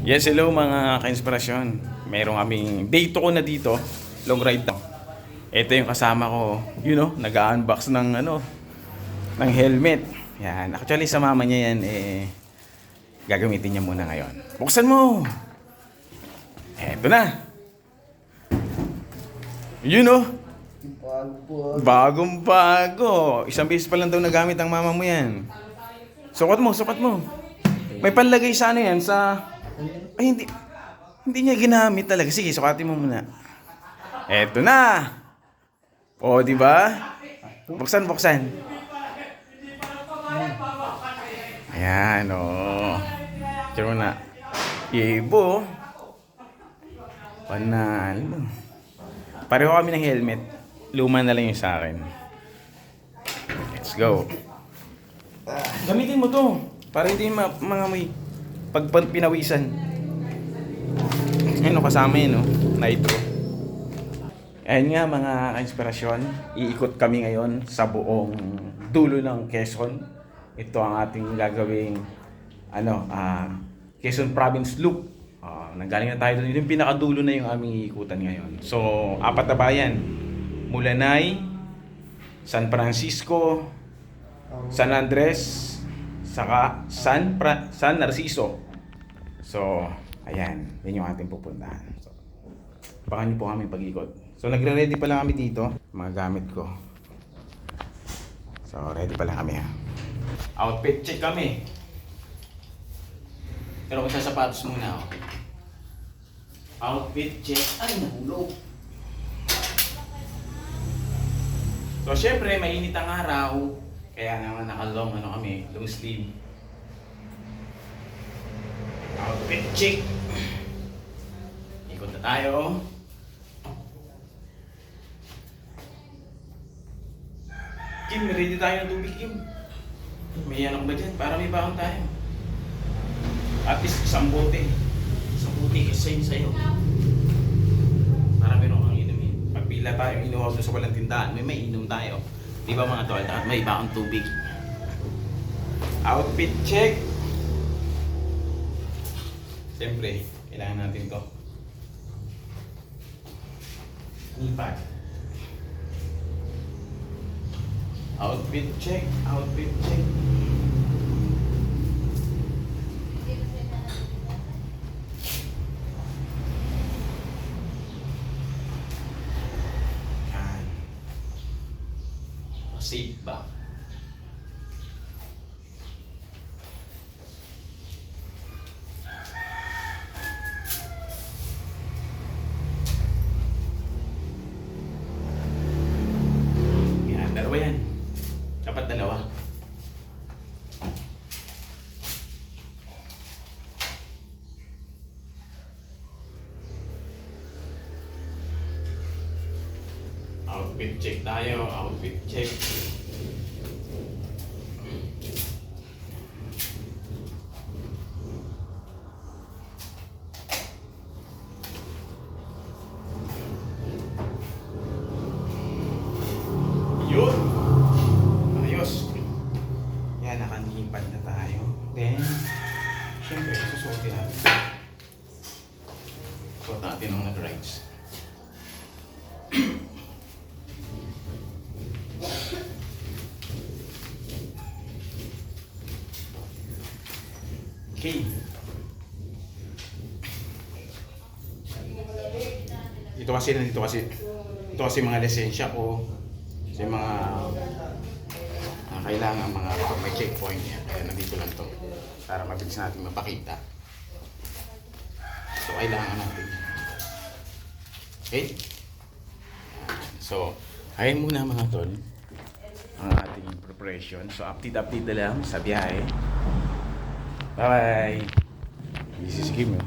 Yes, hello mga ka-inspirasyon. Meron kaming day 2 ko na dito. Long ride na. Ito yung kasama ko, you know, nag-unbox ng ano, ng helmet. Yan. Actually, sa mama niya yan, eh, gagamitin niya muna ngayon. Buksan mo! Eto na! You know, bagong bago. Isang beses pa lang daw nagamit ang mama mo yan. Sukat mo, sukat mo. May panlagay sa ano yan, sa... Ay, hindi. Hindi niya ginamit talaga. Sige, sukatin mo muna. Eto na! O, di ba? Buksan, buksan. Ayan, o. Tiro na. Ibo. Panalo. Pareho kami ng helmet. Luma na lang yung sa akin. Let's go. Gamitin mo to. Para hindi ma mga may pag pag pinawisan. Ayun, kasama yun, no? Nitro. Ayun nga, mga ka-inspirasyon. Iikot kami ngayon sa buong dulo ng Quezon. Ito ang ating gagawing, ano, ah, Quezon Province Loop. Ah, nanggaling na tayo doon. Yung pinakadulo na yung aming iikutan ngayon. So, apat na bayan. Mulanay, San Francisco, San Andres, saka San, Fra- San Narciso. So, ayan. Yan yung ating pupuntahan. So, baka niyo po kami pag-ikot. So, nagre-ready pa lang kami dito. Mga gamit ko. So, ready pa lang kami ha. Outfit check kami. Pero kung sa sapatos muna ako. Outfit check. Ay, nahulog. So, syempre, mainit ang araw. Kaya naman naka-long ano kami, long sleeve. Outfit check. Ikot na tayo. Kim, ready tayo ng tubig, Kim. May ano ba dyan? Para may baon tayo. At least isang bote. Isang bote yun sa'yo. Para meron kang inumin. Pag pila tayo, doon sa walang tindahan, may mainom tayo. Di ba mga tol? At may baon tubig. Outfit check. Siyempre, kailangan natin to. Lipat. Outfit check, outfit check. Yan. Safe ba? Outfit check tayo, outfit check. Yun! Ayos. Yan, nakanipad na tayo. Then, syempre, susuotin natin. Suot natin ang nag-rides. Okay. Ito kasi, dito kasi, ito kasi mga lisensya ko. Kasi mga ah, kailangan mga pag may checkpoint yan. Kaya nandito lang to. Para mabilis natin mapakita. So, kailangan natin. Okay? So, ayun muna mga tol ang ating preparation. So, update-update na lang sa biyahe. Bye-bye! This is Kim.